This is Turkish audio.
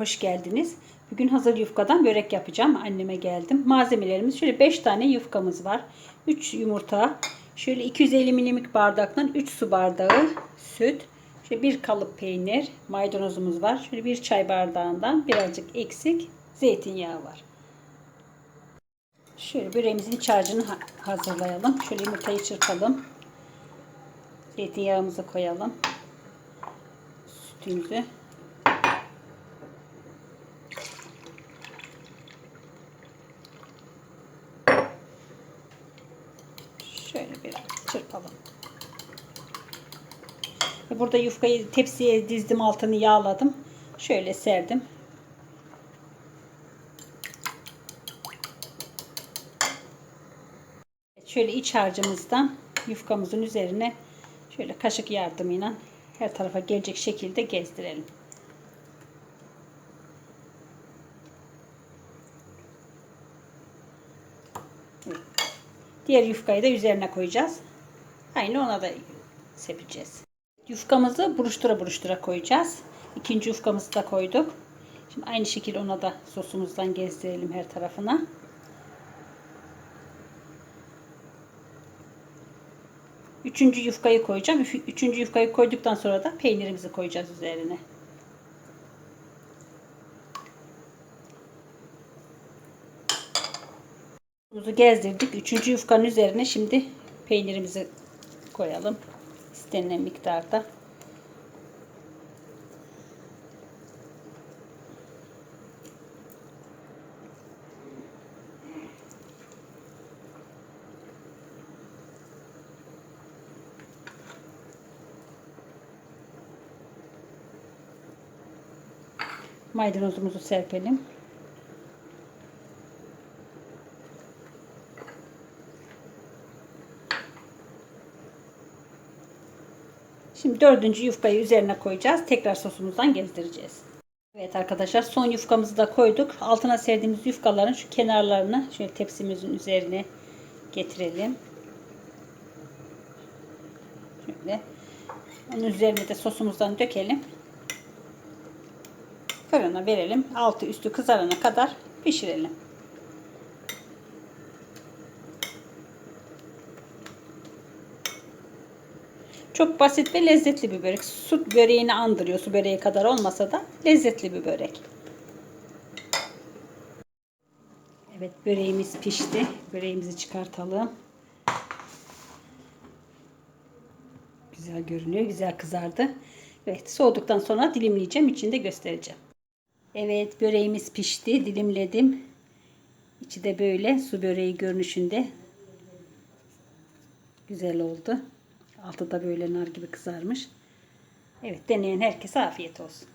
hoş geldiniz. Bugün hazır yufkadan börek yapacağım. Anneme geldim. Malzemelerimiz şöyle 5 tane yufkamız var. 3 yumurta, şöyle 250 milimlik bardaktan 3 su bardağı süt, şöyle bir kalıp peynir, maydanozumuz var. Şöyle bir çay bardağından birazcık eksik zeytinyağı var. Şöyle böreğimizin iç harcını ha- hazırlayalım. Şöyle yumurtayı çırpalım. Zeytinyağımızı koyalım. Sütümüzü Şöyle biraz çırpalım. Burada yufkayı tepsiye dizdim altını yağladım. Şöyle serdim. Şöyle iç harcımızdan yufkamızın üzerine şöyle kaşık yardımıyla her tarafa gelecek şekilde gezdirelim. Evet. Diğer yufkayı da üzerine koyacağız. Aynı ona da sepeceğiz. Yufkamızı buruştura buruştura koyacağız. İkinci yufkamızı da koyduk. Şimdi aynı şekilde ona da sosumuzdan gezdirelim her tarafına. Üçüncü yufkayı koyacağım. Üçüncü yufkayı koyduktan sonra da peynirimizi koyacağız üzerine. Buzu gezdirdik. Üçüncü yufkanın üzerine şimdi peynirimizi koyalım. İstenilen miktarda. Maydanozumuzu serpelim. Şimdi dördüncü yufkayı üzerine koyacağız. Tekrar sosumuzdan gezdireceğiz. Evet arkadaşlar son yufkamızı da koyduk. Altına serdiğimiz yufkaların şu kenarlarını şöyle tepsimizin üzerine getirelim. Şöyle. Onun üzerine de sosumuzdan dökelim. Fırına verelim. Altı üstü kızarana kadar pişirelim. Çok basit ve lezzetli bir börek. Süt böreğini andırıyor. Su böreği kadar olmasa da lezzetli bir börek. Evet böreğimiz pişti. Böreğimizi çıkartalım. Güzel görünüyor. Güzel kızardı. Evet soğuduktan sonra dilimleyeceğim. İçinde göstereceğim. Evet böreğimiz pişti. Dilimledim. İçi de böyle su böreği görünüşünde. Güzel oldu. Altı da böyle nar gibi kızarmış. Evet deneyen herkese afiyet olsun.